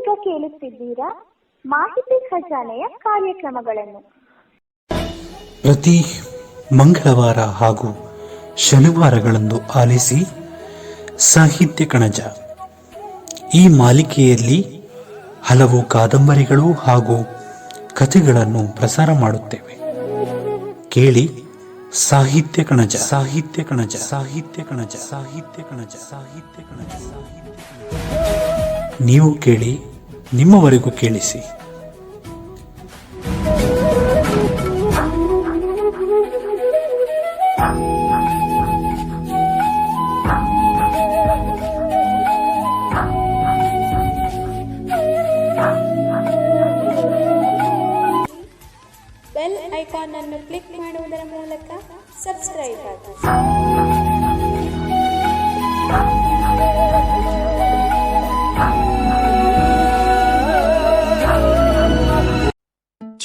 ನೀವೀಗ ಕೇಳುತ್ತಿದ್ದೀರಾ? ಮಾಹಿತಿ ಖಜಾನೆಯ ಕಾರ್ಯಕ್ರಮಗಳನ್ನು. ಪ್ರತಿ ಮಂಗಳವಾರ ಹಾಗೂ ಶನಿವಾರಗಳಂದು ಆಲಿಸಿ ಸಾಹಿತ್ಯ ಕಣಜ. ಈ ಮಾಲಿಕೆಯಲ್ಲಿ ಹಲವು ಕಾದಂಬರಿಗಳು ಹಾಗೂ ಕಥೆಗಳನ್ನು ಪ್ರಸಾರ ಮಾಡುತ್ತೇವೆ. ಕೇಳಿ ಸಾಹಿತ್ಯ ಕಣಜ. ಸಾಹಿತ್ಯ ಕಣಜ. ಸಾಹಿತ್ಯ ಕಣಜ. ಸಾಹಿತ್ಯ ಕಣಜ. ಸಾಹಿತ್ಯ ಕಣಜ. ನೀವು ಕೇಳಿ ನಿಮ್ಮವರೆಗೂ ಕೇಳಿಸಿ.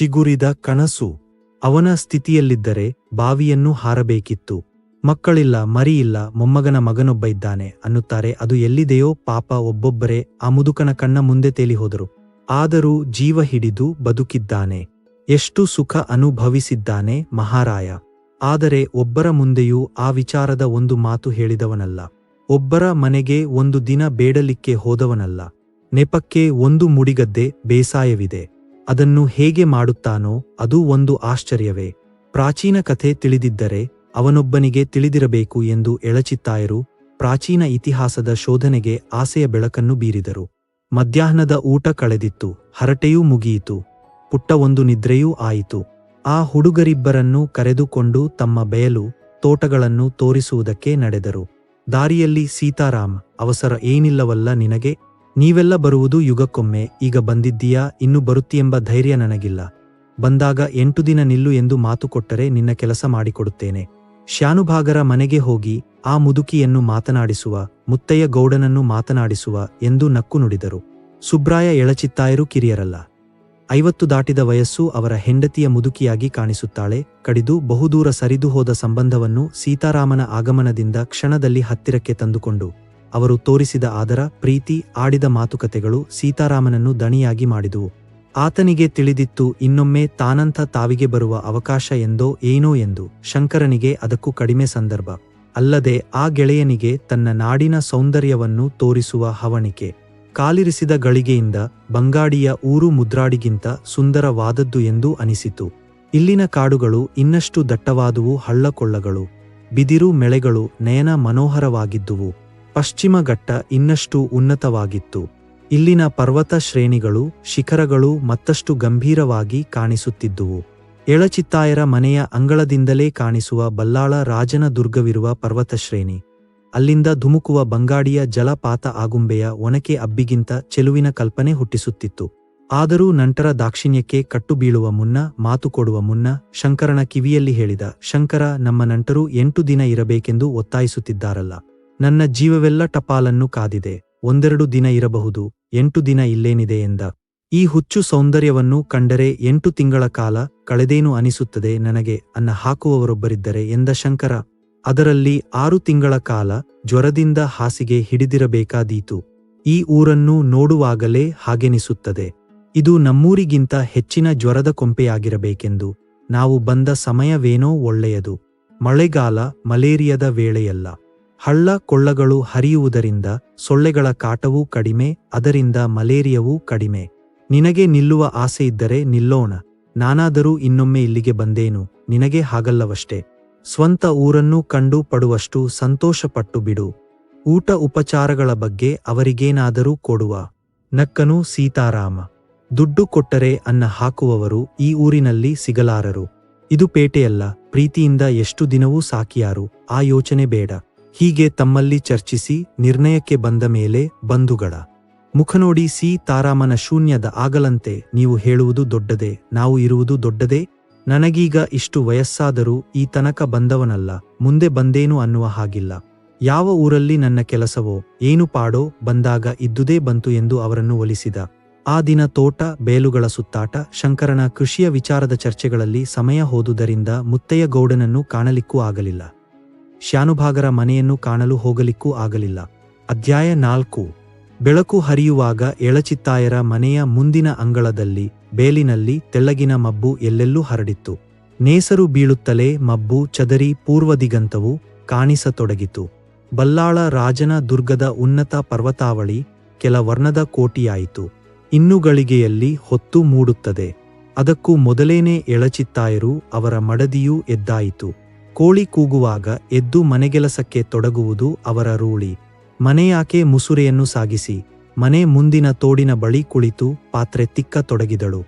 ಚಿಗುರಿದ ಕನಸು ಅವನ ಸ್ಥಿತಿಯಲ್ಲಿದ್ದರೆ ಬಾವಿಯನ್ನು ಹಾರಬೇಕಿತ್ತು. ಮಕ್ಕಳಿಲ್ಲ, ಮರಿಯಿಲ್ಲ, ಮೊಮ್ಮಗನ ಮಗನೊಬ್ಬ ಇದ್ದಾನೆ ಅನ್ನುತ್ತಾರೆ. ಅದು ಎಲ್ಲಿದೆಯೋ ಪಾಪ ಒಬ್ಬೊಬ್ಬರೇ ಆ ಮುದುಕನ ಕಣ್ಣ ಮುಂದೆ ತೇಲಿಹೋದರು ಆದರೂ ಜೀವ ಹಿಡಿದು ಬದುಕಿದ್ದಾನೆ. ಎಷ್ಟು ಸುಖ ಅನುಭವಿಸಿದ್ದಾನೆ ಮಹಾರಾಯ. ಆದರೆ ಒಬ್ಬರ ಮುಂದೆಯೂ ಆ ವಿಚಾರದ ಒಂದು ಮಾತು ಹೇಳಿದವನಲ್ಲ. ಒಬ್ಬರ ಮನೆಗೆ ಒಂದು ದಿನ ಬೇಡಲಿಕ್ಕೆ ಹೋದವನಲ್ಲ. ನೆಪಕ್ಕೆ ಒಂದು ಮುಡಿಗದ್ದೆ ಬೇಸಾಯವಿದೆ. ಅದನ್ನು ಹೇಗೆ ಮಾಡುತ್ತಾನೋ ಅದು ಒಂದು ಆಶ್ಚರ್ಯವೇ. ಪ್ರಾಚೀನ ಕಥೆ ತಿಳಿದಿದ್ದರೆ ಅವನೊಬ್ಬನಿಗೆ ತಿಳಿದಿರಬೇಕು ಎಂದು ಎಳಚಿತ್ತಾಯರು ಪ್ರಾಚೀನ ಇತಿಹಾಸದ ಶೋಧನೆಗೆ ಆಸೆಯ ಬೆಳಕನ್ನು ಬೀರಿದರು. ಮಧ್ಯಾಹ್ನದ ಊಟ ಕಳೆದಿತ್ತು, ಹರಟೆಯೂ ಮುಗಿಯಿತು, ಪುಟ್ಟ ಒಂದು ನಿದ್ರೆಯೂ ಆಯಿತು. ಆ ಹುಡುಗರಿಬ್ಬರನ್ನು ಕರೆದುಕೊಂಡು ತಮ್ಮ ಬಯಲು, ತೋಟಗಳನ್ನು ತೋರಿಸುವುದಕ್ಕೆ ನಡೆದರು. ದಾರಿಯಲ್ಲಿ ಸೀತಾರಾಮ್, ಅವಸರ ಏನಿಲ್ಲವಲ್ಲ ನಿನಗೆ? ನೀವೆಲ್ಲ ಬರುವುದು ಯುಗಕ್ಕೊಮ್ಮೆ, ಈಗ ಬಂದಿದ್ದೀಯಾ, ಇನ್ನು ಬರುತ್ತೀಯೆಂಬ ಧೈರ್ಯ ನನಗಿಲ್ಲ. ಬಂದಾಗ ಎಂಟು ದಿನ ನಿಲ್ಲು ಎಂದು ಮಾತು ಕೊಟ್ಟರೆ ನಿನ್ನ ಕೆಲಸ ಮಾಡಿಕೊಡುತ್ತೇನೆ. ಶ್ಯಾನುಭಾಗರ ಮನೆಗೆ ಹೋಗಿ, ಆ ಮುದುಕಿಯನ್ನು ಮಾತನಾಡಿಸುವ, ಮುತ್ತಯ್ಯ ಗೌಡನನ್ನು ಮಾತನಾಡಿಸುವ ಎಂದು ನಕ್ಕು ನುಡಿದರು. ಸುಬ್ರಾಯ ಎಳಚಿತ್ತಾಯರು ಕಿರಿಯರಲ್ಲ. ಐವತ್ತು ದಾಟಿದ ವಯಸ್ಸು ಅವರ ಹೆಂಡತಿಯ ಮುದುಕಿಯಾಗಿ ಕಾಣಿಸುತ್ತಾಳೆ, ಕಡಿದು ಬಹುದೂರ ಸರಿದು ಹೋದ ಸಂಬಂಧವನ್ನು ಸೀತಾರಾಮನ ಆಗಮನದಿಂದ ಕ್ಷಣದಲ್ಲಿ ಹತ್ತಿರಕ್ಕೆ ತಂದುಕೊಂಡು ಅವರು ತೋರಿಸಿದ ಆದರ, ಪ್ರೀತಿ, ಆಡಿದ ಮಾತುಕತೆಗಳು ಸೀತಾರಾಮನನ್ನು ದಣಿಯಾಗಿ ಮಾಡಿದುವು. ಆತನಿಗೆ ತಿಳಿದಿತ್ತು, ಇನ್ನೊಮ್ಮೆ ತಾನಂಥ ತಾವಿಗೆ ಬರುವ ಅವಕಾಶ ಎಂದೋ ಏನೋ ಎಂದು. ಶಂಕರನಿಗೆ ಅದಕ್ಕೂ ಕಡಿಮೆ ಸಂದರ್ಭ. ಅಲ್ಲದೆ ಆ ಗೆಳೆಯನಿಗೆ ತನ್ನ ನಾಡಿನ ಸೌಂದರ್ಯವನ್ನು ತೋರಿಸುವ ಹವಣಿಕೆ. ಕಾಲಿರಿಸಿದ ಗಳಿಗೆಯಿಂದ ಬಂಗಾಡಿಯ ಊರು ಮುದ್ರಾಡಿಗಿಂತ ಸುಂದರವಾದದ್ದು ಎಂದು ಅನಿಸಿತು. ಇಲ್ಲಿನ ಕಾಡುಗಳು ಇನ್ನಷ್ಟು ದಟ್ಟವಾದುವು ಹಳ್ಳಕೊಳ್ಳಗಳು. ಬಿದಿರು, ಮೆಳೆಗಳು ನಯನ ಮನೋಹರವಾಗಿದ್ದುವು. ಪಶ್ಚಿಮ ಘಟ್ಟ ಇನ್ನಷ್ಟು ಉನ್ನತವಾಗಿತ್ತು. ಇಲ್ಲಿನ ಪರ್ವತ ಶ್ರೇಣಿಗಳು, ಶಿಖರಗಳು ಮತ್ತಷ್ಟು ಗಂಭೀರವಾಗಿ ಕಾಣಿಸುತ್ತಿದ್ದುವು. ಎಳಚಿತ್ತಾಯರ ಮನೆಯ ಅಂಗಳದಿಂದಲೇ ಕಾಣಿಸುವ ಬಲ್ಲಾಳ ರಾಜನ ದುರ್ಗವಿರುವ ಪರ್ವತ ಶ್ರೇಣಿ. ಅಲ್ಲಿಂದ ಧುಮುಕುವ ಬಂಗಾಡಿಯ ಜಲಪಾತ ಆಗುಂಬೆಯ ಒನಕೆ ಅಬ್ಬಿಗಿಂತ ಚೆಲುವಿನ ಕಲ್ಪನೆ ಹುಟ್ಟಿಸುತ್ತಿತ್ತು. ಆದರೂ ನಂತರ ದಾಕ್ಷಿಣ್ಯಕ್ಕೆ ಕಟ್ಟು ಬೀಳುವ ಮುನ್ನ, ಮಾತು ಕೊಡುವ ಮುನ್ನ, ಶಂಕರನ ಕಿವಿಯಲ್ಲಿ ಹೇಳಿದ, ಶಂಕರ, ನಮ್ಮ ನಂಟರು ಎಂಟು ದಿನ ಇರಬೇಕೆಂದು ಒತ್ತಾಯಿಸುತ್ತಿದ್ದಾರಲ್ಲ. ನನ್ನ ಜೀವವೆಲ್ಲ ಟಪಾಲನ್ನು ಕಾದಿದೆ. ಒಂದೆರಡು ದಿನ ಇರಬಹುದು, ಎಂಟು ದಿನ ಇಲ್ಲೇನಿದೆ ಎಂದ. ಈ ಹುಚ್ಚು ಸೌಂದರ್ಯವನ್ನು ಕಂಡರೆ ಎಂಟು ತಿಂಗಳ ಕಾಲ ಕಳೆದೇನು ಅನಿಸುತ್ತದೆ ನನಗೆ ಅನ್ನ ಹಾಕುವವರೊಬ್ಬರಿದ್ದರೆ ಎಂದ ಶಂಕರ. ಅದರಲ್ಲಿ ಆರು ತಿಂಗಳ ಕಾಲ ಜ್ವರದಿಂದ ಹಾಸಿಗೆ ಹಿಡಿದಿರಬೇಕಾದೀತು. ಈ ಊರನ್ನು ನೋಡುವಾಗಲೇ ಹಾಗೆನಿಸುತ್ತದೆ. ಇದು ನಮ್ಮೂರಿಗಿಂತ ಹೆಚ್ಚಿನ ಜ್ವರದ ಕೊಂಪೆಯಾಗಿರಬೇಕೆಂದು ನಾವು ಬಂದ ಸಮಯವೇನೋ ಒಳ್ಳೆಯದು. ಮಳೆಗಾಲ ಮಲೇರಿಯದ ವೇಳೆಯಲ್ಲ. ಹಳ್ಳ ಕೊಳ್ಳಗಳು ಹರಿಯುವುದರಿಂದ ಸೊಳ್ಳೆಗಳ ಕಾಟವೂ ಕಡಿಮೆ, ಅದರಿಂದ ಮಲೇರಿಯವೂ ಕಡಿಮೆ. ನಿನಗೆ ನಿಲ್ಲುವ ಆಸೆ ಇದ್ದರೆ ನಿಲ್ಲೋಣ. ನಾನಾದರೂ ಇನ್ನೊಮ್ಮೆ ಇಲ್ಲಿಗೆ ಬಂದೇನು, ನಿನಗೆ ಹಾಗಲ್ಲವಷ್ಟೇ. ಸ್ವಂತ ಊರನ್ನು ಕಂಡು ಪಡುವಷ್ಟು ಸಂತೋಷಪಟ್ಟು ಬಿಡು. ಊಟ ಉಪಚಾರಗಳ ಬಗ್ಗೆ ಅವರಿಗೇನಾದರೂ ಕೊಡುವ. ನಕ್ಕನು ಸೀತಾರಾಮ. ದುಡ್ಡು ಕೊಟ್ಟರೆ ಅನ್ನ ಹಾಕುವವರು ಈ ಊರಿನಲ್ಲಿ ಸಿಗಲಾರರು. ಇದು ಪೇಟೆಯಲ್ಲ, ಪ್ರೀತಿಯಿಂದ ಎಷ್ಟು ದಿನವೂ ಸಾಕಿಯಾರು, ಆ ಯೋಚನೆ ಬೇಡ. ಹೀಗೆ ತಮ್ಮಲ್ಲಿ ಚರ್ಚಿಸಿ ನಿರ್ಣಯಕ್ಕೆ ಬಂದ ಮೇಲೆ ಬಂಧುಗಳ ಮುಖ ನೋಡಿ ಸೀತಾರಾಮನ ಶೂನ್ಯದ ಆಗಲಂತೆ ನೀವು ಹೇಳುವುದು ದೊಡ್ಡದೇ, ನಾವು ಇರುವುದು ದೊಡ್ಡದೇ, ನನಗೀಗ ಇಷ್ಟು ವಯಸ್ಸಾದರೂ ಈ ತನಕ ಬಂದವನಲ್ಲ, ಮುಂದೆ ಬಂದೇನು ಅನ್ನುವ ಹಾಗಿಲ್ಲ. ಯಾವ ಊರಲ್ಲಿ ನನ್ನ ಕೆಲಸವೋ, ಏನು ಪಾಡೋ, ಬಂದಾಗ ಇದ್ದುದೇ ಬಂತು ಎಂದು ಅವರನ್ನು ಒಲಿಸಿದ. ಆ ದಿನ ತೋಟ, ಬೇಲುಗಳ ಸುತ್ತಾಟ, ಶಂಕರನ ಕೃಷಿಯ ವಿಚಾರದ ಚರ್ಚೆಗಳಲ್ಲಿ ಸಮಯ ಹೋದುದರಿಂದ ಮುತ್ತಯ್ಯ ಗೌಡನನ್ನು ಕಾಣಲಿಕ್ಕೂ ಆಗಲಿಲ್ಲ. ಶಾನುಭಾಗರ ಮನೆಯನ್ನು ಕಾಣಲು ಹೋಗಲಿಕ್ಕೂ ಆಗಲಿಲ್ಲ. ಅಧ್ಯಾಯ ನಾಲ್ಕು. ಬೆಳಕು ಹರಿಯುವಾಗ ಎಳಚಿತ್ತಾಯರ ಮನೆಯ ಮುಂದಿನ ಅಂಗಳದಲ್ಲಿ, ಬೇಲಿನಲ್ಲಿ ತೆಳ್ಳಗಿನ ಮಬ್ಬು ಎಲ್ಲೆಲ್ಲೂ ಹರಡಿತ್ತು. ನೇಸರು ಬೀಳುತ್ತಲೇ ಮಬ್ಬು ಚದರಿ ಪೂರ್ವದಿಗಂತವು ಕಾಣಿಸತೊಡಗಿತು. ಬಲ್ಲಾಳ ರಾಜನ ದುರ್ಗದ ಉನ್ನತ ಪರ್ವತಾವಳಿ ಕೆಲ ವರ್ಣದ ಕೋಟಿಯಾಯಿತು. ಇನ್ನು ಗಳಿಗೆಯಲ್ಲಿ ಹೊತ್ತು ಮೂಡುತ್ತದೆ. ಅದಕ್ಕೂ ಮೊದಲೇನೇ ಎಳಚಿತ್ತಾಯರು ಅವರ ಮಡದಿಯೂ ಎದ್ದಾಯಿತು. ಕೋಳಿ ಕೂಗುವಾಗ ಎದ್ದು ಮನೆಗೆಲಸಕ್ಕೆ ತೊಡಗುವುದು ಅವರ ರೂಳಿ ಮನೆಯಾಕೆ ಮುಸುರೆಯನ್ನು ಸಾಗಿಸಿ, ಮನೆ ಮುಂದಿನ ತೋಡಿನ ಬಳಿ ಕುಳಿತು ಪಾತ್ರೆ ತಿಕ್ಕ ತೊಡಗಿದಳು.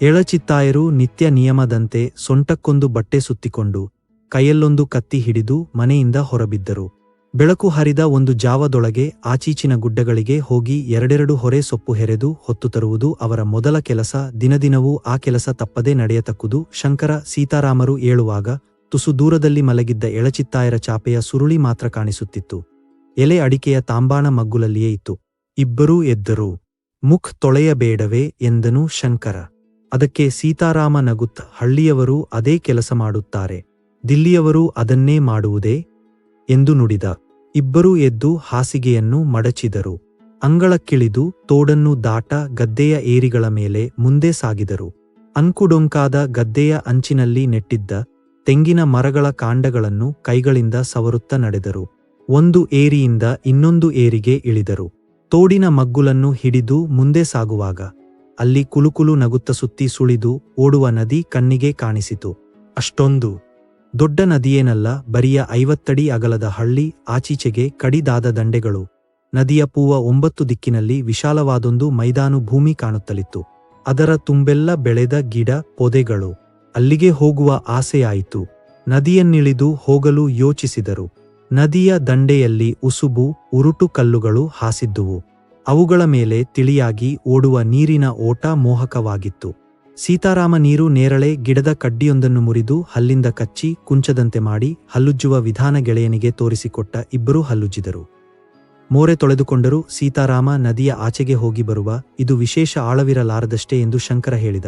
ಎಳಚಿತ್ತಾಯರು ನಿತ್ಯ ನಿಯಮದಂತೆ ಸೊಂಟಕ್ಕೊಂದು ಬಟ್ಟೆ ಸುತ್ತಿಕೊಂಡು, ಕೈಯಲ್ಲೊಂದು ಕತ್ತಿ ಹಿಡಿದು ಮನೆಯಿಂದ ಹೊರಬಿದ್ದರು. ಬೆಳಕು ಹರಿದ ಒಂದು ಜಾವದೊಳಗೆ ಆಚೀಚಿನ ಗುಡ್ಡಗಳಿಗೆ ಹೋಗಿ ಎರಡೆರಡು ಹೊರೆ ಸೊಪ್ಪು ಹೆರೆದು ಹೊತ್ತು ತರುವುದು ಅವರ ಮೊದಲ ಕೆಲಸ. ದಿನದಿನವೂ ಆ ಕೆಲಸ ತಪ್ಪದೆ ನಡೆಯತಕ್ಕುದು ಶಂಕರ ಸೀತಾರಾಮರು ಏಳುವಾಗ ತುಸು ದೂರದಲ್ಲಿ ಮಲಗಿದ್ದ ಎಳಚಿತ್ತಾಯರ ಚಾಪೆಯ ಸುರುಳಿ ಮಾತ್ರ ಕಾಣಿಸುತ್ತಿತ್ತು. ಎಲೆ ಅಡಿಕೆಯ ತಾಂಬಾಣ ಮಗ್ಗುಲಲ್ಲಿಯೇ ಇತ್ತು. ಇಬ್ಬರೂ ಎದ್ದರು. ಮುಖ್ ತೊಳೆಯಬೇಡವೇ ಎಂದನು ಶಂಕರ. ಅದಕ್ಕೆ ಸೀತಾರಾಮ ನಗುತ್ತ, ಹಳ್ಳಿಯವರು ಅದೇ ಕೆಲಸ ಮಾಡುತ್ತಾರೆ. ದಿಲ್ಲಿಯವರು ಅದನ್ನೇ ಮಾಡುವುದೇ ಎಂದು ನುಡಿದ. ಇಬ್ಬರೂ ಎದ್ದು ಹಾಸಿಗೆಯನ್ನು ಮಡಚಿದರು. ಅಂಗಳಕ್ಕಿಳಿದು ತೋಡನ್ನು ದಾಟ ಗದ್ದೆಯ ಏರಿಗಳ ಮೇಲೆ ಮುಂದೆ ಸಾಗಿದರು. ಅಂಕುಡೊಂಕಾದ ಗದ್ದೆಯ ಅಂಚಿನಲ್ಲಿ ನೆಟ್ಟಿದ್ದ ತೆಂಗಿನ ಮರಗಳ ಕಾಂಡಗಳನ್ನು ಕೈಗಳಿಂದ ಸವರುತ್ತ ನಡೆದರು. ಒಂದು ಏರಿಯಿಂದ ಇನ್ನೊಂದು ಏರಿಗೆ ಇಳಿದರು. ತೋಡಿನ ಮಗ್ಗುಲನ್ನು ಹಿಡಿದು ಮುಂದೆ ಸಾಗುವಾಗ, ಅಲ್ಲಿ ಕುಲುಕುಲು ನಗುತ್ತ ಸುತ್ತಿ ಸುಳಿದು ಓಡುವ ನದಿ ಕಣ್ಣಿಗೆ ಕಾಣಿಸಿತು. ಅಷ್ಟೊಂದು ದೊಡ್ಡ ನದಿಯೇನಲ್ಲ, ಬರಿಯ ಐವತ್ತಡಿ ಅಗಲದ ಹಳ್ಳಿ, ಆಚೀಚೆಗೆ ಕಡಿದಾದ ದಂಡೆಗಳು. ನದಿಯ ಪೂವ ಒಂಬತ್ತು ದಿಕ್ಕಿನಲ್ಲಿ ವಿಶಾಲವಾದೊಂದು ಮೈದಾನು ಭೂಮಿ ಕಾಣುತ್ತಲಿತ್ತು. ಅದರ ತುಂಬೆಲ್ಲ ಬೆಳೆದ ಗಿಡ, ಪೊದೆಗಳು. ಅಲ್ಲಿಗೆ ಹೋಗುವ ಆಸೆಯಾಯಿತು. ನದಿಯನ್ನಿಳಿದು ಹೋಗಲು ಯೋಚಿಸಿದರು. ನದಿಯ ದಂಡೆಯಲ್ಲಿ ಉಸುಬು, ಉರುಟು ಕಲ್ಲುಗಳು ಹಾಸಿದ್ದುವು. ಅವುಗಳ ಮೇಲೆ ತಿಳಿಯಾಗಿ ಓಡುವ ನೀರಿನ ಓಟ ಮೋಹಕವಾಗಿತ್ತು. ಸೀತಾರಾಮ ನೀರು ನೇರಳೆ ಗಿಡದ ಕಡ್ಡಿಯೊಂದನ್ನು ಮುರಿದು ಹಲ್ಲಿಂದ ಕಚ್ಚಿ ಕುಂಚದಂತೆ ಮಾಡಿ ಹಲ್ಲುಜ್ಜುವ ವಿಧಾನ ಗೆಳೆಯನಿಗೆ ತೋರಿಸಿಕೊಟ್ಟ ಇಬ್ಬರೂ ಹಲ್ಲುಜ್ಜಿದರು. ಮೋರೆ ತೊಳೆದುಕೊಂಡರೂ ಸೀತಾರಾಮ ನದಿಯ ಆಚೆಗೆ ಹೋಗಿ ಬರುವ, ಇದು ವಿಶೇಷ ಆಳವಿರಲಾರದಷ್ಟೇ ಎಂದು ಶಂಕರ ಹೇಳಿದ.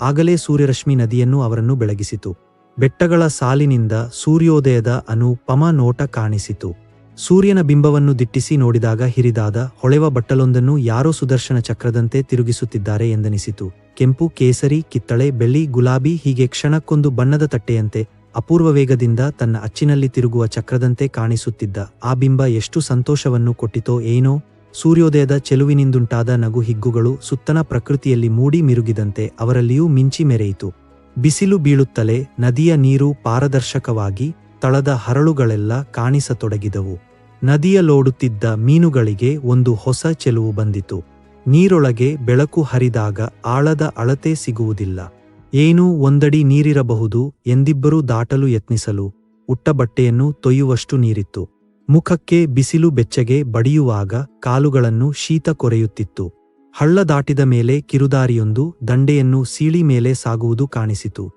ಆಗಲೇ ಸೂರ್ಯರಶ್ಮಿ ನದಿಯನ್ನು ಅವರನ್ನು ಬೆಳಗಿಸಿತು. ಬೆಟ್ಟಗಳ ಸಾಲಿನಿಂದ ಸೂರ್ಯೋದಯದ ಅನುಪಮ ನೋಟ ಕಾಣಿಸಿತು. ಸೂರ್ಯನ ಬಿಂಬವನ್ನು ದಿಟ್ಟಿಸಿ ನೋಡಿದಾಗ ಹಿರಿದಾದ ಹೊಳೆವ ಬಟ್ಟಲೊಂದನ್ನು ಯಾರೋ ಸುದರ್ಶನ ಚಕ್ರದಂತೆ ತಿರುಗಿಸುತ್ತಿದ್ದಾರೆ ಎಂದನಿಸಿತು. ಕೆಂಪು, ಕೇಸರಿ, ಕಿತ್ತಳೆ, ಬೆಳ್ಳಿ, ಗುಲಾಬಿ ಹೀಗೆ ಕ್ಷಣಕ್ಕೊಂದು ಬಣ್ಣದ ತಟ್ಟೆಯಂತೆ ಅಪೂರ್ವ ವೇಗದಿಂದ ತನ್ನ ಅಚ್ಚಿನಲ್ಲಿ ತಿರುಗುವ ಚಕ್ರದಂತೆ ಕಾಣಿಸುತ್ತಿದ್ದ ಆ ಬಿಂಬ ಎಷ್ಟು ಸಂತೋಷವನ್ನು ಕೊಟ್ಟಿತೋ ಏನೋ ಸೂರ್ಯೋದಯದ ಚೆಲುವಿನಿಂದುಂಟಾದ ನಗು ಹಿಗ್ಗುಗಳು ಸುತ್ತನ ಪ್ರಕೃತಿಯಲ್ಲಿ ಮೂಡಿ ಮಿರುಗಿದಂತೆ ಅವರಲ್ಲಿಯೂ ಮಿಂಚಿ ಮೆರೆಯಿತು. ಬಿಸಿಲು ಬೀಳುತ್ತಲೇ ನದಿಯ ನೀರು ಪಾರದರ್ಶಕವಾಗಿ ತಳದ ಹರಳುಗಳೆಲ್ಲ ಕಾಣಿಸತೊಡಗಿದವು. ನದಿಯ ಲೋಡುತ್ತಿದ್ದ ಮೀನುಗಳಿಗೆ ಒಂದು ಹೊಸ ಚೆಲುವು ಬಂದಿತು. ನೀರೊಳಗೆ ಬೆಳಕು ಹರಿದಾಗ ಆಳದ ಅಳತೆ ಸಿಗುವುದಿಲ್ಲ. ಏನೂ ಒಂದಡಿ ನೀರಿರಬಹುದು ಎಂದಿಬ್ಬರೂ ದಾಟಲು ಯತ್ನಿಸಲು ಉಟ್ಟ ಬಟ್ಟೆಯನ್ನು ತೊಯ್ಯುವಷ್ಟು ನೀರಿತ್ತು. ಮುಖಕ್ಕೆ ಬಿಸಿಲು ಬೆಚ್ಚಗೆ ಬಡಿಯುವಾಗ ಕಾಲುಗಳನ್ನು ಶೀತ ಕೊರೆಯುತ್ತಿತ್ತು. ಹಳ್ಳ ದಾಟಿದ ಮೇಲೆ ಕಿರುದಾರಿಯೊಂದು ದಂಡೆಯನ್ನು ಸೀಳಿ ಮೇಲೆ ಸಾಗುವುದು ಕಾಣಿಸಿತು.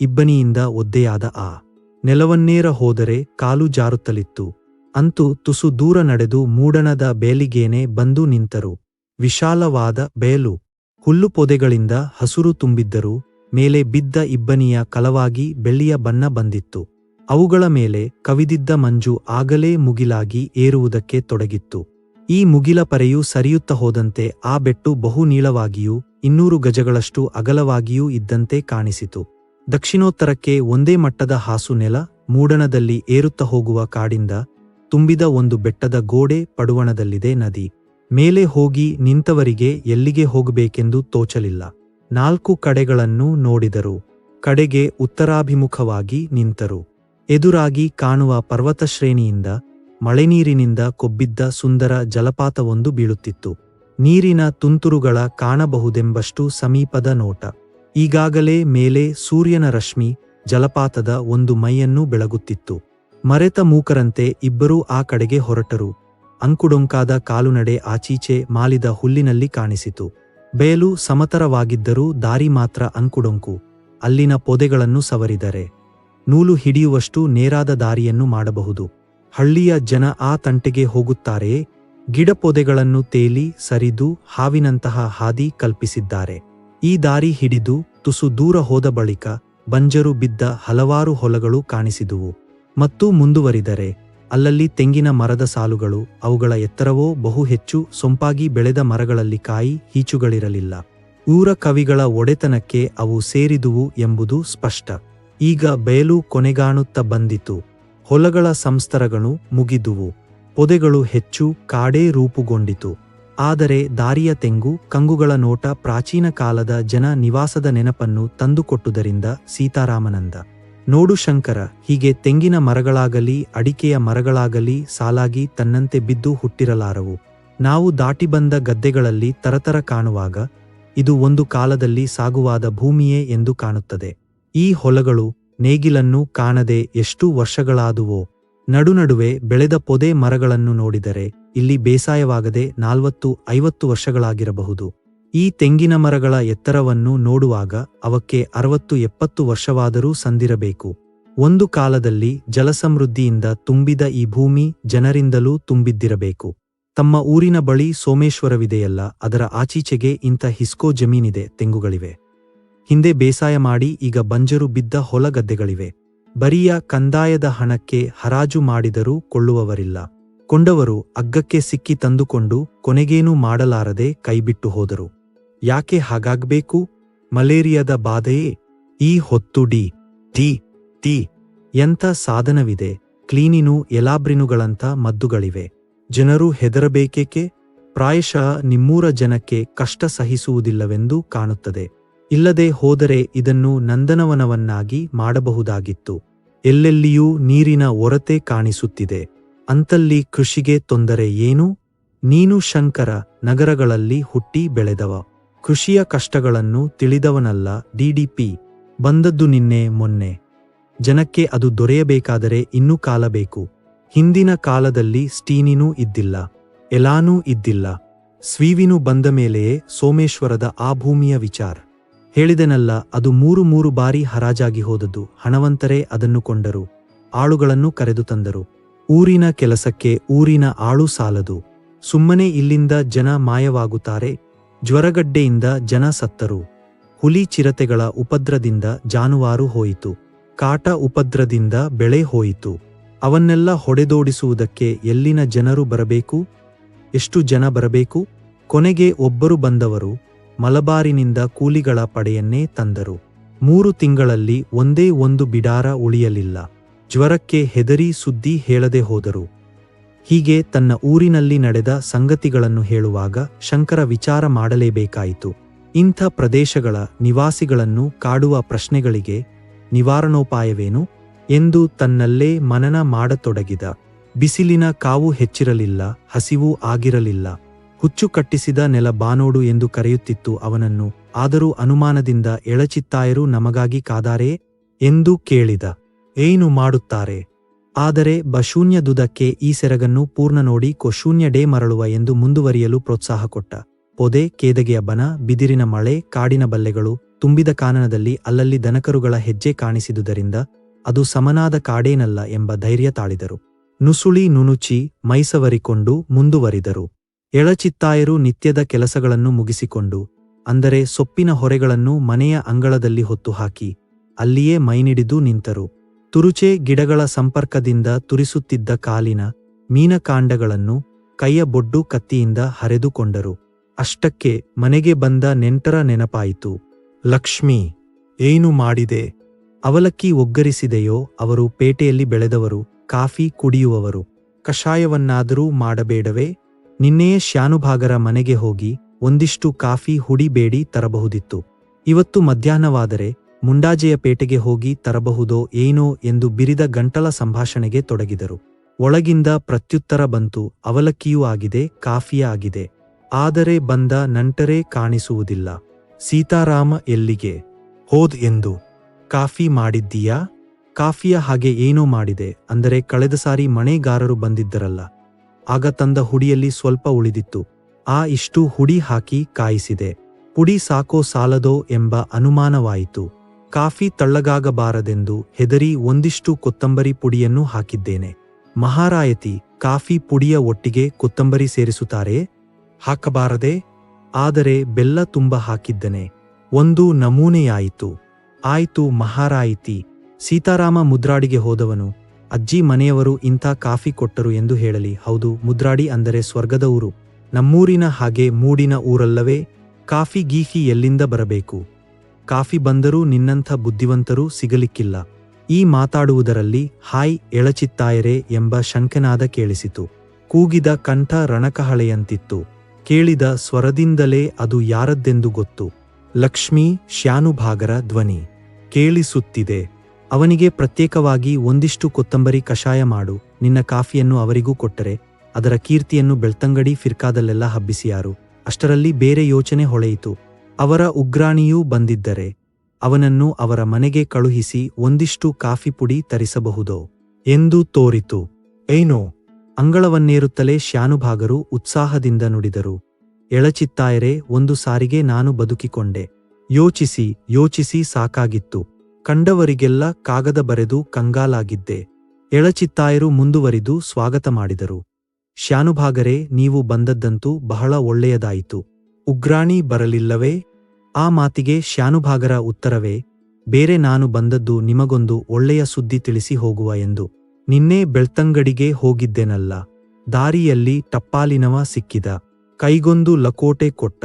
ಇಬ್ಬನಿಯಿಂದ ಒದ್ದೆಯಾದ ಆ ನೆಲವನ್ನೇರ ಹೋದರೆ ಕಾಲು ಜಾರುತ್ತಲಿತ್ತು. ಅಂತೂ ತುಸು ದೂರ ನಡೆದು ಮೂಡಣದ ಬೇಲಿಗೇನೆ ಬಂದು ನಿಂತರು. ವಿಶಾಲವಾದ ಬೇಲು. ಹುಲ್ಲು ಪೊದೆಗಳಿಂದ ಹಸುರು ತುಂಬಿದ್ದರೂ ಮೇಲೆ ಬಿದ್ದ ಇಬ್ಬನಿಯ ಕಲವಾಗಿ ಬೆಳ್ಳಿಯ ಬಣ್ಣ ಬಂದಿತ್ತು. ಅವುಗಳ ಮೇಲೆ ಕವಿದಿದ್ದ ಮಂಜು ಆಗಲೇ ಮುಗಿಲಾಗಿ ಏರುವುದಕ್ಕೆ ತೊಡಗಿತ್ತು. ಈ ಮುಗಿಲ ಪರೆಯು ಸರಿಯುತ್ತ ಹೋದಂತೆ ಆ ಬೆಟ್ಟು ಬಹು ನೀಳವಾಗಿಯೂ, ಇನ್ನೂರು ಗಜಗಳಷ್ಟು ಅಗಲವಾಗಿಯೂ ಇದ್ದಂತೆ ಕಾಣಿಸಿತು. ದಕ್ಷಿಣೋತ್ತರಕ್ಕೆ ಒಂದೇ ಮಟ್ಟದ ಹಾಸು ನೆಲ, ಮೂಡಣದಲ್ಲಿ ಏರುತ್ತ ಹೋಗುವ ಕಾಡಿಂದ ತುಂಬಿದ ಒಂದು ಬೆಟ್ಟದ ಗೋಡೆ ಪಡುವಣದಲ್ಲಿದೆ ನದಿ. ಮೇಲೆ ಹೋಗಿ ನಿಂತವರಿಗೆ ಎಲ್ಲಿಗೆ ಹೋಗಬೇಕೆಂದು ತೋಚಲಿಲ್ಲ. ನಾಲ್ಕು ಕಡೆಗಳನ್ನು ನೋಡಿದರು. ಕಡೆಗೆ ಉತ್ತರಾಭಿಮುಖವಾಗಿ ನಿಂತರು. ಎದುರಾಗಿ ಕಾಣುವ ಪರ್ವತಶ್ರೇಣಿಯಿಂದ ಮಳೆನೀರಿನಿಂದ ಕೊಬ್ಬಿದ್ದ ಸುಂದರ ಜಲಪಾತವೊಂದು ಬೀಳುತ್ತಿತ್ತು. ನೀರಿನ ತುಂತುರುಗಳ ಕಾಣಬಹುದೆಂಬಷ್ಟು ಸಮೀಪದ ನೋಟ. ಈಗಾಗಲೇ ಮೇಲೆ ಸೂರ್ಯನ ರಶ್ಮಿ ಜಲಪಾತದ ಒಂದು ಮೈಯನ್ನು ಬೆಳಗುತ್ತಿತ್ತು. ಮರೆತ ಮೂಕರಂತೆ ಇಬ್ಬರೂ ಆ ಕಡೆಗೆ ಹೊರಟರು. ಅಂಕುಡೊಂಕಾದ ಕಾಲುನಡೆ ಆಚೀಚೆ ಮಾಲಿದ ಹುಲ್ಲಿನಲ್ಲಿ ಕಾಣಿಸಿತು. ಬೇಲು ಸಮತರವಾಗಿದ್ದರೂ ದಾರಿ ಮಾತ್ರ ಅಂಕುಡೊಂಕು. ಅಲ್ಲಿನ ಪೊದೆಗಳನ್ನು ಸವರಿದರೆ. ನೂಲು ಹಿಡಿಯುವಷ್ಟು ನೇರಾದ ದಾರಿಯನ್ನು ಮಾಡಬಹುದು. ಹಳ್ಳಿಯ ಜನ ಆ ತಂಟೆಗೆ ಹೋಗುತ್ತಾರೆ. ಗಿಡಪೊದೆಗಳನ್ನು ತೇಲಿ, ಸರಿದು, ಹಾವಿನಂತಹ ಹಾದಿ ಕಲ್ಪಿಸಿದ್ದಾರೆ. ಈ ದಾರಿ ಹಿಡಿದು ತುಸು ದೂರ ಹೋದ ಬಳಿಕ ಬಂಜರು ಬಿದ್ದ ಹಲವಾರು ಹೊಲಗಳು ಕಾಣಿಸಿದುವು. ಮತ್ತು ಮುಂದುವರಿದರೆ, ಅಲ್ಲಲ್ಲಿ ತೆಂಗಿನ ಮರದ ಸಾಲುಗಳು, ಅವುಗಳ ಎತ್ತರವೋ ಬಹು ಹೆಚ್ಚು ಸೊಂಪಾಗಿ ಬೆಳೆದ ಮರಗಳಲ್ಲಿ ಕಾಯಿ ಹೀಚುಗಳಿರಲಿಲ್ಲ ಊರ ಕವಿಗಳ ಒಡೆತನಕ್ಕೆ ಅವು ಸೇರಿದುವು ಎಂಬುದು ಸ್ಪಷ್ಟ. ಈಗ ಬಯಲು ಕೊನೆಗಾಣುತ್ತ ಬಂದಿತು. ಹೊಲಗಳ ಸಂಸ್ತರಗಳು ಮುಗಿದುವು. ಪೊದೆಗಳು ಹೆಚ್ಚು ಕಾಡೇ ರೂಪುಗೊಂಡಿತು. ಆದರೆ ದಾರಿಯ ತೆಂಗು, ಕಂಗುಗಳ ನೋಟ ಪ್ರಾಚೀನ ಕಾಲದ ಜನ ನಿವಾಸದ ನೆನಪನ್ನು ತಂದುಕೊಟ್ಟುದರಿಂದ ಸೀತಾರಾಮನಂದ. ನೋಡು ಶಂಕರ, ಹೀಗೆ ತೆಂಗಿನ ಮರಗಳಾಗಲಿ, ಅಡಿಕೆಯ ಮರಗಳಾಗಲಿ ಸಾಲಾಗಿ ತನ್ನಂತೆ ಬಿದ್ದು ಹುಟ್ಟಿರಲಾರವು. ನಾವು ದಾಟಿ ಬಂದ ಗದ್ದೆಗಳಲ್ಲಿ ತರತರ ಕಾಣುವಾಗ, ಇದು ಒಂದು ಕಾಲದಲ್ಲಿ ಸಾಗುವಾದ ಭೂಮಿಯೇ ಎಂದು ಕಾಣುತ್ತದೆ. ಈ ಹೊಲಗಳು ನೇಗಿಲನ್ನು ಕಾಣದೆ ಎಷ್ಟು ವರ್ಷಗಳಾದುವೋ. ನಡುನಡುವೆ ಬೆಳೆದ ಪೊದೆ ಮರಗಳನ್ನು ನೋಡಿದರೆ ಇಲ್ಲಿ ಬೇಸಾಯವಾಗದೆ ನಾಲ್ವತ್ತು, ಐವತ್ತು ವರ್ಷಗಳಾಗಿರಬಹುದು. ಈ ತೆಂಗಿನ ಮರಗಳ ಎತ್ತರವನ್ನು ನೋಡುವಾಗ ಅವಕ್ಕೆ ಅರವತ್ತು, ಎಪ್ಪತ್ತು ವರ್ಷವಾದರೂ ಸಂದಿರಬೇಕು. ಒಂದು ಕಾಲದಲ್ಲಿ ಜಲಸಮೃದ್ಧಿಯಿಂದ ತುಂಬಿದ ಈ ಭೂಮಿ ಜನರಿಂದಲೂ ತುಂಬಿದ್ದಿರಬೇಕು. ತಮ್ಮ ಊರಿನ ಬಳಿ ಸೋಮೇಶ್ವರವಿದೆಯಲ್ಲ, ಅದರ ಆಚೀಚೆಗೆ ಇಂಥ ಹಿಸ್ಕೋ ಜಮೀನಿದೆ, ತೆಂಗುಗಳಿವೆ. ಹಿಂದೆ ಬೇಸಾಯ ಮಾಡಿ ಈಗ ಬಂಜರು ಬಿದ್ದ ಹೊಲಗದ್ದೆಗಳಿವೆ ಬರಿಯ ಕಂದಾಯದ ಹಣಕ್ಕೆ ಹರಾಜು ಮಾಡಿದರೂ ಕೊಳ್ಳುವವರಿಲ್ಲ. ಕೊಂಡವರು ಅಗ್ಗಕ್ಕೆ ಸಿಕ್ಕಿ ತಂದುಕೊಂಡು ಕೊನೆಗೇನೂ ಮಾಡಲಾರದೆ ಕೈಬಿಟ್ಟು ಹೋದರು. ಯಾಕೆ ಹಾಗಾಗ್ಬೇಕು? ಮಲೇರಿಯಾದ ಬಾಧೆಯೇ? ಈ ಹೊತ್ತು ಡಿ, ಟಿ ಟಿ ಎಂಥ ಸಾಧನವಿದೆ. ಕ್ಲೀನಿನು ಎಲಾಬ್ರಿನುಗಳಂಥ ಮದ್ದುಗಳಿವೆ. ಜನರು ಹೆದರಬೇಕೇಕೆ? ಪ್ರಾಯಶಃ ನಿಮ್ಮೂರ ಜನಕ್ಕೆ ಕಷ್ಟ ಸಹಿಸುವುದಿಲ್ಲವೆಂದು ಕಾಣುತ್ತದೆ. ಇಲ್ಲದೆ ಹೋದರೆ ಇದನ್ನು ನಂದನವನವನ್ನಾಗಿ ಮಾಡಬಹುದಾಗಿತ್ತು. ಎಲ್ಲೆಲ್ಲಿಯೂ ನೀರಿನ ಒರತೆ ಕಾಣಿಸುತ್ತಿದೆ. ಅಂತಲ್ಲಿ ಕೃಷಿಗೆ ತೊಂದರೆ ಏನು? ನೀನು ಶಂಕರ, ನಗರಗಳಲ್ಲಿ ಹುಟ್ಟಿ ಬೆಳೆದವ. ಕೃಷಿಯ ಕಷ್ಟಗಳನ್ನು ತಿಳಿದವನಲ್ಲ ಡಿಡಿಪಿ ಬಂದದ್ದು ನಿನ್ನೆ, ಮೊನ್ನೆ. ಜನಕ್ಕೆ ಅದು ದೊರೆಯಬೇಕಾದರೆ ಇನ್ನೂ ಕಾಲ ಬೇಕು. ಹಿಂದಿನ ಕಾಲದಲ್ಲಿ ಸ್ಟೀನಿನೂ ಇದ್ದಿಲ್ಲ. ಎಲಾನೂ ಇದ್ದಿಲ್ಲ. ಸ್ವೀವಿನು ಬಂದ ಮೇಲೆಯೇ ಸೋಮೇಶ್ವರದ ಆ ಭೂಮಿಯ ವಿಚಾರ. ಹೇಳಿದೆನಲ್ಲ, ಅದು ಮೂರು ಮೂರು ಬಾರಿ ಹರಾಜಾಗಿ ಹೋದದ್ದು. ಹಣವಂತರೇ ಅದನ್ನು ಕೊಂಡರು. ಆಳುಗಳನ್ನು ಕರೆದು ತಂದರು. ಊರಿನ ಕೆಲಸಕ್ಕೆ ಊರಿನ ಆಳು ಸಾಲದು. ಸುಮ್ಮನೆ ಇಲ್ಲಿಂದ ಜನ ಮಾಯವಾಗುತ್ತಾರೆ. ಜ್ವರಗಡ್ಡೆಯಿಂದ ಜನ ಸತ್ತರು. ಹುಲಿ ಚಿರತೆಗಳ ಉಪದ್ರದಿಂದ ಜಾನುವಾರು ಹೋಯಿತು. ಕಾಟ ಉಪದ್ರದಿಂದ ಬೆಳೆ ಹೋಯಿತು. ಅವನ್ನೆಲ್ಲ ಹೊಡೆದೋಡಿಸುವುದಕ್ಕೆ ಎಲ್ಲಿನ ಜನರು ಬರಬೇಕು? ಎಷ್ಟು ಜನ ಬರಬೇಕು? ಕೊನೆಗೆ ಒಬ್ಬರು ಬಂದವರು. ಮಲಬಾರಿನಿಂದ ಕೂಲಿಗಳ ಪಡೆಯನ್ನೇ ತಂದರು. ಮೂರು ತಿಂಗಳಲ್ಲಿ ಒಂದೇ ಒಂದು ಬಿಡಾರ ಉಳಿಯಲಿಲ್ಲ. ಜ್ವರಕ್ಕೆ ಹೆದರಿ ಸುದ್ದಿ ಹೇಳದೆ ಹೋದರು. ಹೀಗೆ ತನ್ನ ಊರಿನಲ್ಲಿ ನಡೆದ ಸಂಗತಿಗಳನ್ನು ಹೇಳುವಾಗ ಶಂಕರ ವಿಚಾರ ಮಾಡಲೇಬೇಕಾಯಿತು. ಇಂಥ ಪ್ರದೇಶಗಳ ನಿವಾಸಿಗಳನ್ನು ಕಾಡುವ ಪ್ರಶ್ನೆಗಳಿಗೆ ನಿವಾರಣೋಪಾಯವೇನು? ಎಂದು ತನ್ನಲ್ಲೇ ಮನನ ಮಾಡತೊಡಗಿದ. ಬಿಸಿಲಿನ ಕಾವು ಹೆಚ್ಚಿರಲಿಲ್ಲ, ಹಸಿವೂ ಆಗಿರಲಿಲ್ಲ. ಹುಚ್ಚು ಕಟ್ಟಿಸಿದ ನೆಲ ಬಾನೋಡು ಎಂದು ಕರೆಯುತ್ತಿತ್ತು ಅವನನ್ನು. ಆದರೂ ಅನುಮಾನದಿಂದ ಎಳಚಿತ್ತಾಯರು ನಮಗಾಗಿ ಕಾದಾರೆ ಎಂದು ಕೇಳಿದ. ಏನು ಮಾಡುತ್ತಾರೆ? ಆದರೆ ಬಶೂನ್ಯದುದಕ್ಕೆ ಈ ಸೆರಗನ್ನು ಪೂರ್ಣ ನೋಡಿ ಕೊಶೂನ್ಯ ಡೇ ಮರಳುವ ಎಂದು ಮುಂದುವರಿಯಲು ಪ್ರೋತ್ಸಾಹ ಕೊಟ್ಟ. ಪೊದೆ, ಕೇದಗೆಯ ಬನ, ಬಿದಿರಿನ ಮಳೆ, ಕಾಡಿನ ಬಲ್ಲೆಗಳು ತುಂಬಿದ ಕಾನನದಲ್ಲಿ ಅಲ್ಲಲ್ಲಿ ದನಕರುಗಳ ಹೆಜ್ಜೆ ಕಾಣಿಸಿದುದರಿಂದ ಅದು ಸಮನಾದ ಕಾಡೇನಲ್ಲ ಎಂಬ ಧೈರ್ಯ ತಾಳಿದರು. ನುಸುಳಿ ನುನುಚಿ ಮೈಸವರಿಕೊಂಡು ಮುಂದುವರಿದರು. ಎಳಚಿತ್ತಾಯರು ನಿತ್ಯದ ಕೆಲಸಗಳನ್ನು ಮುಗಿಸಿಕೊಂಡು, ಅಂದರೆ ಸೊಪ್ಪಿನ ಹೊರೆಗಳನ್ನು ಮನೆಯ ಅಂಗಳದಲ್ಲಿ ಹೊತ್ತು ಹಾಕಿ ಅಲ್ಲಿಯೇ ಮೈನಿಡಿದು ನಿಂತರು. ತುರುಚೆ ಗಿಡಗಳ ಸಂಪರ್ಕದಿಂದ ತುರಿಸುತ್ತಿದ್ದ ಕಾಲಿನ ಮೀನಕಾಂಡಗಳನ್ನು ಕೈಯ ಬೊಡ್ಡು ಕತ್ತಿಯಿಂದ ಹರೆದುಕೊಂಡರು. ಅಷ್ಟಕ್ಕೆ ಮನೆಗೆ ಬಂದ ನೆಂಟರ ನೆನಪಾಯಿತು. ಲಕ್ಷ್ಮಿ, ಏನು ಮಾಡಿದೆ? ಅವಲಕ್ಕಿ ಒಗ್ಗರಿಸಿದೆಯೋ? ಅವರು ಪೇಟೆಯಲ್ಲಿ ಬೆಳೆದವರು, ಕಾಫಿ ಕುಡಿಯುವವರು. ಕಷಾಯವನ್ನಾದರೂ ಮಾಡಬೇಡವೇ? ನಿನ್ನೆಯೇ ಶ್ಯಾನುಭಾಗರ ಮನೆಗೆ ಹೋಗಿ ಒಂದಿಷ್ಟು ಕಾಫಿ ಹುಡಿಬೇಡಿ ತರಬಹುದಿತ್ತು. ಇವತ್ತು ಮಧ್ಯಾಹ್ನವಾದರೆ ಮುಂಡಾಜೆಯ ಪೇಟೆಗೆ ಹೋಗಿ ತರಬಹುದೋ ಏನೋ ಎಂದು ಬಿರಿದ ಗಂಟಲ ಸಂಭಾಷಣೆಗೆ ತೊಡಗಿದರು. ಒಳಗಿಂದ ಪ್ರತ್ಯುತ್ತರ ಬಂತು, ಅವಲಕ್ಕಿಯೂ ಆಗಿದೆ, ಕಾಫಿಯ ಆಗಿದೆ. ಆದರೆ ಬಂದ ನಂಟರೇ ಕಾಣಿಸುವುದಿಲ್ಲ. ಸೀತಾರಾಮ ಎಲ್ಲಿಗೆ? ಹೋದ್ ಎಂದು. ಕಾಫಿ ಮಾಡಿದ್ದೀಯಾ? ಕಾಫಿಯ ಹಾಗೆ ಏನೋ ಮಾಡಿದೆ, ಅಂದರೆ ಕಳೆದ ಸಾರಿ ಮಣೆಗಾರರು ಬಂದಿದ್ದರಲ್ಲ. ಆಗ ತಂದ ಹುಡಿಯಲ್ಲಿ ಸ್ವಲ್ಪ ಉಳಿದಿತ್ತು. ಆ ಇಷ್ಟು ಹುಡಿ ಹಾಕಿ ಕಾಯಿಸಿದೆ. ಪುಡಿ ಸಾಕೋ ಸಾಲದೋ ಎಂಬ ಅನುಮಾನವಾಯಿತು. ಕಾಫಿ ತಳ್ಳಗಾಗಬಾರದೆಂದು ಹೆದರಿ ಒಂದಿಷ್ಟು ಕೊತ್ತಂಬರಿ ಪುಡಿಯನ್ನು ಹಾಕಿದ್ದೇನೆ. ಮಹಾರಾಯತಿ, ಕಾಫಿ ಪುಡಿಯ ಒಟ್ಟಿಗೆ ಕೊತ್ತಂಬರಿ ಸೇರಿಸುತ್ತಾರೆ? ಹಾಕಬಾರದೆ? ಆದರೆ ಬೆಲ್ಲ ತುಂಬ ಹಾಕಿದ್ದನೆ. ಒಂದು ನಮೂನೆಯಾಯಿತು. ಆಯಿತು ಮಹಾರಾಯಿತಿ. ಸೀತಾರಾಮ ಮುದ್ರಾಡಿಗೆ ಹೋದವನು. ಅಜ್ಜಿ ಮನೆಯವರು ಇಂಥ ಕಾಫಿ ಕೊಟ್ಟರು ಎಂದು ಹೇಳಲಿ. ಹೌದು, ಮುದ್ರಾಡಿ ಅಂದರೆ ಸ್ವರ್ಗದ ಊರು. ನಮ್ಮೂರಿನ ಹಾಗೆ ಮೂಡಿನ ಊರಲ್ಲವೇ? ಕಾಫಿ ಗೀಫಿ ಎಲ್ಲಿಂದ ಬರಬೇಕು? ಕಾಫಿ ಬಂದರೂ ನಿನ್ನಂಥ ಬುದ್ಧಿವಂತರೂ ಸಿಗಲಿಕ್ಕಿಲ್ಲ. ಈ ಮಾತಾಡುವುದರಲ್ಲಿ, ಹಾಯ್, ಎಳಚಿತ್ತಾಯರೆ ಎಂಬ ಶಂಕನಾದ ಕೇಳಿಸಿತು. ಕೂಗಿದ ಕಂಠ ರಣಕಹಳೆಯಂತಿತ್ತು. ಕೇಳಿದ ಸ್ವರದಿಂದಲೇ ಅದು ಯಾರದ್ದೆಂದು ಗೊತ್ತು. ಲಕ್ಷ್ಮೀ ಶ್ಯಾನುಭಾಗರ ಧ್ವನಿ. ಕೇಳಿಸುತ್ತಿದೆ. ಅವನಿಗೆ ಪ್ರತ್ಯೇಕವಾಗಿ ಒಂದಿಷ್ಟು ಕೊತ್ತಂಬರಿ ಕಷಾಯ ಮಾಡು, ನಿನ್ನ ಕಾಫಿಯನ್ನು ಅವರಿಗೂ ಕೊಟ್ಟರೆ, ಅದರ ಕೀರ್ತಿಯನ್ನು ಬೆಳ್ತಂಗಡಿ ಫಿರ್ಕಾದಲ್ಲೆಲ್ಲ ಹಬ್ಬಿಸಿಯಾರು. ಅಷ್ಟರಲ್ಲಿ ಬೇರೆ ಯೋಚನೆ ಹೊಳೆಯಿತು. ಅವರ ಉಗ್ರಾಣಿಯೂ ಬಂದಿದ್ದರೆ, ಅವನನ್ನು ಅವರ ಮನೆಗೆ ಕಳುಹಿಸಿ ಒಂದಿಷ್ಟು ಕಾಫಿ ಪುಡಿ ತರಿಸಬಹುದೋ? ಎಂದು ತೋರಿತು. ಏನೋ, ಅಂಗಳವನ್ನೇರುತ್ತಲೇ ಶ್ಯಾನುಭಾಗರು ಉತ್ಸಾಹದಿಂದ ನುಡಿದರು. ಎಳಚಿತ್ತಾಯರೆ ಒಂದು ಸಾರಿಗೆ ನಾನು ಬದುಕಿಕೊಂಡೆ. ಯೋಚಿಸಿ ಯೋಚಿಸಿ ಸಾಕಾಗಿತ್ತು. ಕಂಡವರಿಗೆಲ್ಲ ಕಾಗದ ಬರೆದು ಕಂಗಾಲಾಗಿದ್ದೆ. ಎಳಚಿತ್ತಾಯರು ಮುಂದುವರಿದು ಸ್ವಾಗತ ಮಾಡಿದರು. ಶ್ಯಾನುಭಾಗರೇ ನೀವು ಬಂದದ್ದಂತೂ ಬಹಳ ಒಳ್ಳೆಯದಾಯಿತು. ಉಗ್ರಾಣಿ ಬರಲಿಲ್ಲವೇ? ಆ ಮಾತಿಗೆ ಶ್ಯಾನುಭಾಗರ ಉತ್ತರವೇ, ಬೇರೆ ನಾನು ಬಂದದ್ದು ನಿಮಗೊಂದು ಒಳ್ಳೆಯ ಸುದ್ದಿ ತಿಳಿಸಿ ಹೋಗುವ ಎಂದು. ನಿನ್ನೆ ಬೆಳ್ತಂಗಡಿಗೆ ಹೋಗಿದ್ದೆನಲ್ಲ. ದಾರಿಯಲ್ಲಿ ಟಪ್ಪಾಲಿನವ ಸಿಕ್ಕಿದ. ಕೈಗೊಂದು ಲಕೋಟೆ ಕೊಟ್ಟ.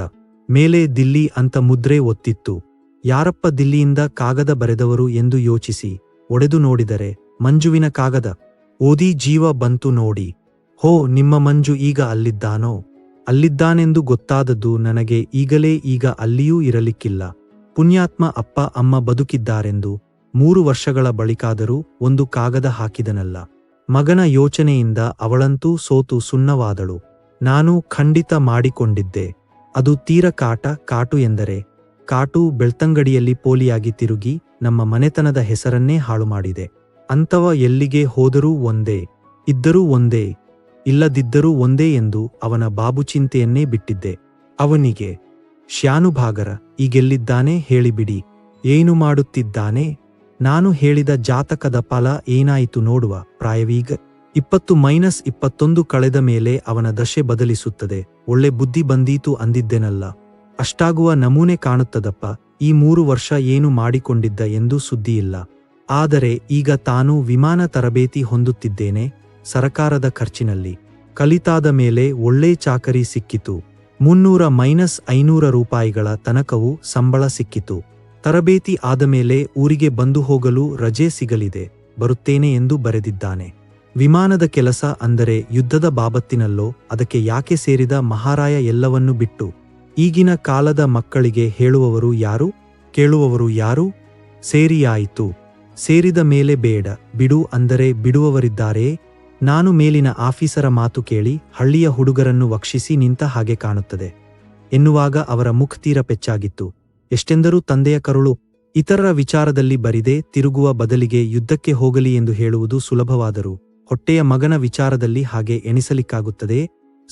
ಮೇಲೆ ದಿಲ್ಲಿ ಅಂತ ಮುದ್ರೆ ಒತ್ತಿತ್ತು. ಯಾರಪ್ಪ ದಿಲ್ಲಿಯಿಂದ ಕಾಗದ ಬರೆದವರು ಎಂದು ಯೋಚಿಸಿ, ಒಡೆದು ನೋಡಿದರೆ, ಮಂಜುವಿನ ಕಾಗದ. ಓದಿ ಜೀವ ಬಂತು ನೋಡಿ. ಹೋ, ನಿಮ್ಮ ಮಂಜು ಈಗ ಅಲ್ಲಿದ್ದಾನೋ? ಅಲ್ಲಿದ್ದಾನೆಂದು ಗೊತ್ತಾದದ್ದು ನನಗೆ ಈಗಲೇ ಈಗ ಅಲ್ಲಿಯೂ ಇರಲಿಕ್ಕಿಲ್ಲ. ಪುಣ್ಯಾತ್ಮ ಅಪ್ಪ, ಅಮ್ಮ ಬದುಕಿದ್ದಾರೆಂದು ಮೂರು ವರ್ಷಗಳ ಬಳಿಕಾದರೂ ಒಂದು ಕಾಗದ ಹಾಕಿದನಲ್ಲ. ಮಗನ ಯೋಚನೆಯಿಂದ ಅವಳಂತೂ ಸೋತು ಸುಣ್ಣವಾದಳು. ನಾನು ಖಂಡಿತ ಮಾಡಿಕೊಂಡಿದ್ದೆ. ಅದು ತೀರ ಕಾಟ, ಕಾಟು ಎಂದರೆ ಕಾಟು ಬೆಳ್ತಂಗಡಿಯಲ್ಲಿ ಪೋಲಿಯಾಗಿ ತಿರುಗಿ ನಮ್ಮ ಮನೆತನದ ಹೆಸರನ್ನೇ ಹಾಳು ಮಾಡಿದೆ ಅಂತವ ಎಲ್ಲಿಗೆ ಹೋದರೂ ಒಂದೇ, ಇದ್ದರೂ ಒಂದೇ, ಇಲ್ಲದಿದ್ದರೂ ಒಂದೇ ಎಂದು ಅವನ ಬಾಬುಚಿಂತೆಯನ್ನೇ ಬಿಟ್ಟಿದ್ದೆ. ಅವನಿಗೆ, ಶ್ಯಾನುಭಾಗರ, ಈಗೆಲ್ಲಿದ್ದಾನೆ ಹೇಳಿಬಿಡಿ. ಏನು ಮಾಡುತ್ತಿದ್ದಾನೆ? ನಾನು ಹೇಳಿದ ಜಾತಕದ ಫಲ ಏನಾಯಿತು ನೋಡುವ ಪ್ರಾಯವೀಗ. ಇಪ್ಪತ್ತು ಮೈನಸ್ ಇಪ್ಪತ್ತೊಂದು ಕಳೆದ ಮೇಲೆ ಅವನ ದಶೆ ಬದಲಿಸುತ್ತದೆ. ಒಳ್ಳೆ ಬುದ್ಧಿ ಬಂದೀತು ಅಂದಿದ್ದೆನಲ್ಲ. ಅಷ್ಟಾಗುವ ನಮೂನೆ ಕಾಣುತ್ತದಪ್ಪ, ಈ ಮೂರು ವರ್ಷ ಏನು ಮಾಡಿಕೊಂಡಿದ್ದ ಎಂದು ಸುದ್ದಿಯಿಲ್ಲ. ಆದರೆ ಈಗ ತಾನು ವಿಮಾನ ತರಬೇತಿ ಹೊಂದುತ್ತಿದ್ದೇನೆ, ಸರಕಾರದ ಖರ್ಚಿನಲ್ಲಿ. ಕಲಿತಾದ ಮೇಲೆ ಒಳ್ಳೆ ಚಾಕರಿ ಸಿಕ್ಕಿತು. ಮುನ್ನೂರ ಮೈನಸ್ ಐನೂರ ರೂಪಾಯಿಗಳ ತನಕವೂ ಸಂಬಳ ಸಿಕ್ಕಿತು. ತರಬೇತಿ ಆದ ಮೇಲೆ ಊರಿಗೆ ಬಂದು ಹೋಗಲು ರಜೆ ಸಿಗಲಿದೆ, ಬರುತ್ತೇನೆ ಎಂದು ಬರೆದಿದ್ದಾನೆ. ವಿಮಾನದ ಕೆಲಸ ಅಂದರೆ ಯುದ್ಧದ ಬಾಬತ್ತಿನಲ್ಲೋ, ಅದಕ್ಕೆ ಯಾಕೆ ಸೇರಿದ ಮಹಾರಾಯ ಎಲ್ಲವನ್ನೂ ಬಿಟ್ಟು. ಈಗಿನ ಕಾಲದ ಮಕ್ಕಳಿಗೆ ಹೇಳುವವರು ಯಾರು? ಕೇಳುವವರು ಯಾರು? ಸೇರಿಯಾಯಿತು. ಸೇರಿದ ಮೇಲೆ ಬೇಡ. ಬಿಡು ಅಂದರೆ ಬಿಡುವವರಿದ್ದಾರೆ. ನಾನು ಮೇಲಿನ ಆಫೀಸರ ಮಾತು ಕೇಳಿ ಹಳ್ಳಿಯ ಹುಡುಗರನ್ನು ವಕ್ಷಿಸಿ ನಿಂತ ಹಾಗೆ ಕಾಣುತ್ತದೆ. ಎನ್ನುವಾಗ ಅವರ ಮುಖ ತೀರ ಪೆಚ್ಚಾಗಿತ್ತು. ಎಷ್ಟೆಂದರೂ ತಂದೆಯ ಕರುಳು ಇತರರ ವಿಚಾರದಲ್ಲಿ ಬರಿದೆ, ತಿರುಗುವ ಬದಲಿಗೆ ಯುದ್ಧಕ್ಕೆ ಹೋಗಲಿ ಎಂದು ಹೇಳುವುದು ಸುಲಭವಾದರೂ ಹೊಟ್ಟೆಯ ಮಗನ ವಿಚಾರದಲ್ಲಿ ಹಾಗೆ ಎಣಿಸಲಿಕ್ಕಾಗುತ್ತದೆ.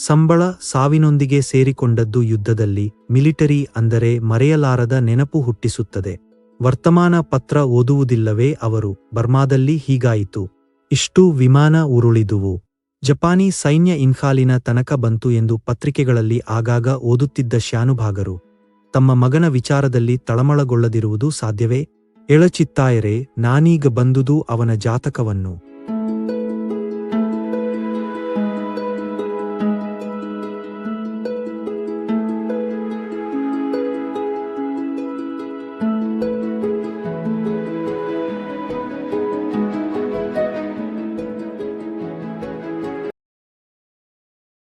ಸಂಬಳ ಸಾವಿನೊಂದಿಗೆ ಸೇರಿಕೊಂಡದ್ದು ಯುದ್ಧದಲ್ಲಿ ಮಿಲಿಟರಿ ಅಂದರೆ ಮರೆಯಲಾರದ ನೆನಪು ಹುಟ್ಟಿಸುತ್ತದೆ. ವರ್ತಮಾನ ಪತ್ರ ಓದುವುದಿಲ್ಲವೇ ಅವರು, ಬರ್ಮಾದಲ್ಲಿ ಹೀಗಾಯಿತು. ಇಷ್ಟು ವಿಮಾನ ಉರುಳಿದುವು. ಜಪಾನಿ ಸೈನ್ಯ ಇನ್ಫಾಲಿನ ತನಕ ಬಂತು ಎಂದು ಪತ್ರಿಕೆಗಳಲ್ಲಿ ಆಗಾಗ ಓದುತ್ತಿದ್ದ ಶ್ಯಾನುಭಾಗರು ತಮ್ಮ ಮಗನ ವಿಚಾರದಲ್ಲಿ ತಳಮಳಗೊಳ್ಳದಿರುವುದು ಸಾಧ್ಯವೇ? ಎಳಚಿತ್ತಾಯರೆ, ನಾನೀಗ ಬಂದುದು ಅವನ ಜಾತಕವನ್ನು.